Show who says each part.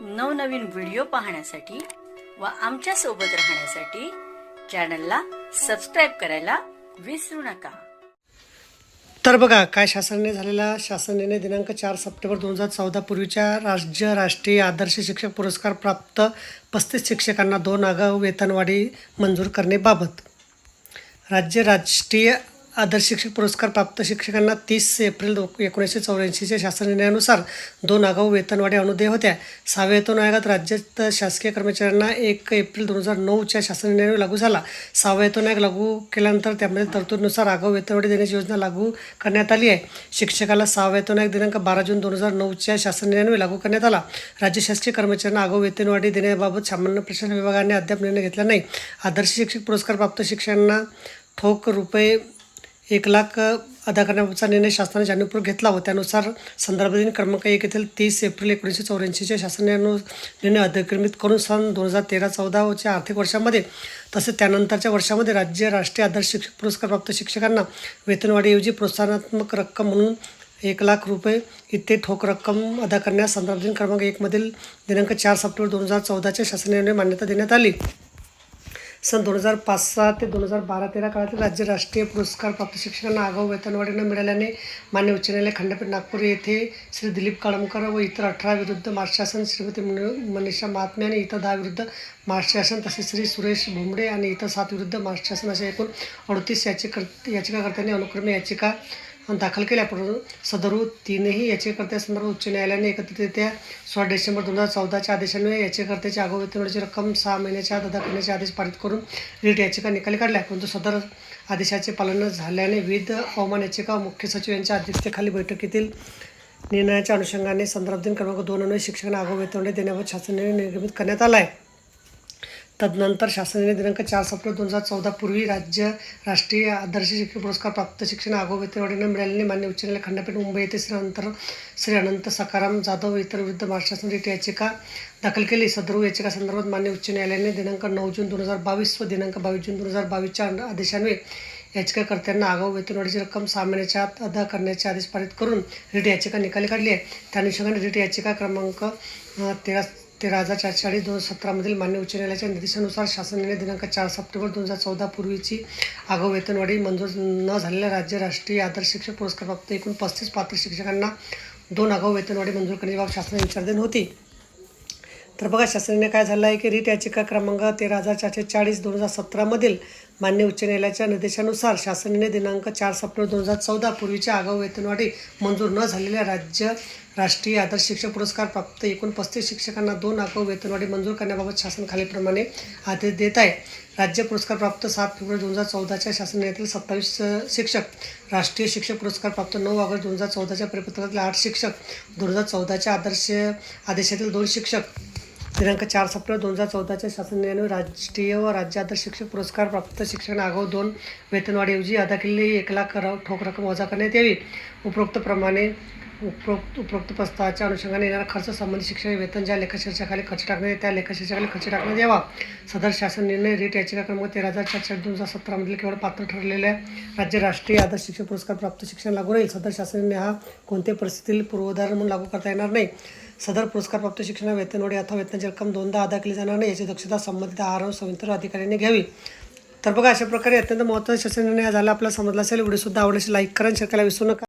Speaker 1: नवनवीन व्हिडिओ पाहण्यासाठी व आमच्यासोबत राहण्यासाठी चॅनलला सबस्क्राईब करायला विसरू नका.
Speaker 2: तर बघा काय शासनाने झालेला शासन निर्णय दिनांक चार सप्टेंबर दोन हजार चौदा पूर्वीच्या राज्य राष्ट्रीय आदर्श शिक्षक पुरस्कार प्राप्त पस्तीस शिक्षकांना दोन आगाऊ वेतनवाढी मंजूर करण्याबाबत राज्य राष्ट्रीय आदर्श शिक्षक पुरस्कार प्राप्त शिक्षकांना तीस एप्रिल एकोणीसशे चौऱ्याऐंशीच्या शासन निर्णयानुसार दोन आगाऊ वेतनवाढी अनुदेय होत्या. सहाव्या वेतन आयोगात राज्यात शासकीय कर्मचाऱ्यांना एक एप्रिल दोन हजार नऊच्या शासन निर्णय लागू झाला. सहावा वेतन आयोग लागू केल्यानंतर त्यामध्ये तरतूदनुसार आगाऊ वेतनवाढी देण्याची योजना लागू करण्यात आली आहे. शिक्षकाला सहावा वेतन आयोग दिनांक बारा जून दोन हजार नऊच्या शासन निर्णय लागू करण्यात आला. राज्य शासकीय कर्मचाऱ्यांना आगाऊ वेतनवाढी देण्याबाबत सामान्य प्रशासन विभागाने अद्याप निर्णय घेतला नाही. आदर्श शिक्षक पुरस्कार प्राप्त शिक्षकांना ठोक रुपये एक लाख अदा करण्याचा निर्णय शासनाने जाणीवपूर्वक घेतला व त्यानुसार संदर्भ दिन क्रमांक एक येथील तीस एप्रिल एकोणीसशे चौऱ्याऐंशीच्या शासनानु निर्णय निर्णय अधिक्रमित करून सन दोन हजार तेरा चौदाच्या आर्थिक वर्षामध्ये तसेच त्यानंतरच्या वर्षामध्ये राज्य राष्ट्रीय आदर्श शिक्षक पुरस्कार प्राप्त शिक्षकांना वेतनवाढीऐवजी प्रोत्साहनात्मक रक्कम म्हणून एक लाख रुपये इतके ठोक रक्कम अदा करण्यास संदर्भ दिन क्रमांक एकमधील दिनांक चार सप्टेंबर दोन हजार चौदाच्या शासन निर्णय मान्यता देण्यात आली. सन दोन हजार पाच सहा ते दोन हजार बारा तेरा काळातील राज्य राष्ट्रीय पुरस्कार प्राप्त शिक्षकांना आगाऊ वेतनवाढी न मिळाल्याने मान्य उच्च न्यायालय खंडपीठ नागपूर येथे श्री दिलीप काळमकर व इतर अठरा विरुद्ध महाराष्ट्र श्रीमती मनीषा महात्मे आणि इतर दहा विरुद्ध महाराष्ट्र तसेच श्री सुरेश भोमडे आणि इतर सात विरुद्ध महाराष्ट्र अशा एकूण अडतीस याचिका याचिकाकर्त्यांनी अनुक्रमे याचिका दाखल केल्या परंतु सदरू तीनही याचिकाकर्त्यासंदर्भात उच्च न्यायालयाने एकत्रितरित्या सोळा डिसेंबर दोन हजार चौदाच्या आदेशान्वये याचिकाकर्त्याच्या आगाऊ रक्कम सहा महिन्याच्या आत अदा करण्याचे आदेश पारित करून रीट याचिका निकाली काढल्या परंतु सदर आदेशाचे पालन न झाल्याने विविध हवामान याचिका मुख्य सचिव यांच्या अध्यक्षतेखाली बैठकीतील निर्णयाच्या अनुषंगाने संदर्भ दिन क्रमांक दोन अन्वय शिक्षकांना आगाऊ वेतनवाढी देण्याबाबत शासन निर्णय निर्गमित करण्यात आला आहे. तदनंतर शासनाने दिनांक चार सप्टेंबर दोन हजार चौदा पूर्वी राज्य राष्ट्रीय आदर्श शिक्षण पुरस्कार प्राप्त शिक्षण आगाऊ मिळालेले मिळाल्याने मान्य उच्च न्यायालय खंडपीठ मुंबई येथे श्री अंतर श्री अनंत सकाराम जाधव इतर विरुद्ध महाराष्ट्र शासन रिट याचिका दाखल केली. सदरू याचिका संदर्भात मान्य उच्च न्यायालयाने दिनांक नऊ जून दोन हजार बावीस व दिनांक बावीस जून दोन हजार बावीसच्या आदेशान्वये याचिकाकर्त्यांना आगाऊ वेतनवाढीची रक्कम सहा महिन्याच्या आत अदा करण्याचे आदेश पारित करून रिट याचिका निकाली काढली आहे. त्या अनुषंगाने रिट याचिका क्रमांक तेरा ते हजार चारचाळीस दोन हजार सतरामधील मान्य उच्च न्यायालयाच्या निर्देशानुसार शासनाने दिनांक चार सप्टेंबर दोन हजार चौदा पूर्वीची आगाऊ वेतनवाढी मंजूर न झालेल्या राज्य राष्ट्रीय आदर्श शिक्षक पुरस्कार प्राप्त एकूण पस्तीस पात्र शिक्षकांना दोन आगाऊ वेतनवाढी मंजूर करण्याची बाब शासनाने विचारधीन होती तर बघा शासनाने काय झालं आहे की रीट याचिका क्रमांक तेरा हजार चारशे चाळीस दोन हजार सतरामधील मान्य उच्च न्यायालयाच्या निर्देशानुसार शासनाने दिनांक चार सप्टेंबर दोन हजार चौदा पूर्वीच्या आगाऊ वेतनवाढी मंजूर न झालेल्या राज्य राष्ट्रीय आदर्श शिक्षक पुरस्कार प्राप्त एकूण पस्तीस शिक्षकांना दोन आगाऊ वेतनवाढी मंजूर करण्याबाबत शासन खालीलप्रमाणे आदेश देत आहे. राज्य पुरस्कार प्राप्त सात फेब्रुवारी दोन हजार चौदाच्या शासनातील सत्तावीस शिक्षक राष्ट्रीय शिक्षक पुरस्कार प्राप्त नऊ ऑगस्ट दोन हजार चौदाच्या परिपत्रकातील आठ शिक्षक दोन हजार चौदाच्या आदर्श आदेशातील दोन शिक्षक दिनांक चार सप्टेंबर दोन हजार चौदाच्या शासन निर्णयाने राष्ट्रीय व राज्य आदर्श शिक्षक पुरस्कार प्राप्त शिक्षण आगाऊ दोन वेतनवाढीऐवजी अदा केलेली एक लाख कर ठोक रक्कम वजा करण्यात यावी. उपरोक्तप्रमाणे उपरोक्त उपरोक्त प्रस्तावाच्या अनुषंगाने येणारा खर्च संबंधित शिक्षण वेतन ज्या लेखाशीर्षाखाली खर्च टाकण्यात येईल त्या लेखाशीर्षाखाली खर्च टाकण्यात यावा. सदर शासन निर्णय रीट याचिका क्रमांक तेरा हजार चारशे दोन हजार सतरामधील केवळ पात्र ठरलेल्या राज्य राष्ट्रीय आदर्श शिक्षक पुरस्कार प्राप्त शिक्षण लागू राहील. सदर शासन निर्णय हा कोणत्याही परिस्थितीतील पूर्वधारण म्हणून लागू करता येणार नाही. सदर पुरस्कारप्राप्त शिक्षण वेतनवाढी अथवा वेतनाची रक्कम दोनदा अदा केली जाणार नाही याची दक्षता संबंधित आहार व संवितरण अधिकाऱ्यांनी घ्यावी. तर बघा अशा प्रकारे अत्यंत महत्त्वाचा शासन निर्णय हा झाला. आपल्याला समजला असेल व्हिडिओसुद्धा आवडेल लाईक करा शेअर करायला विसरू नका.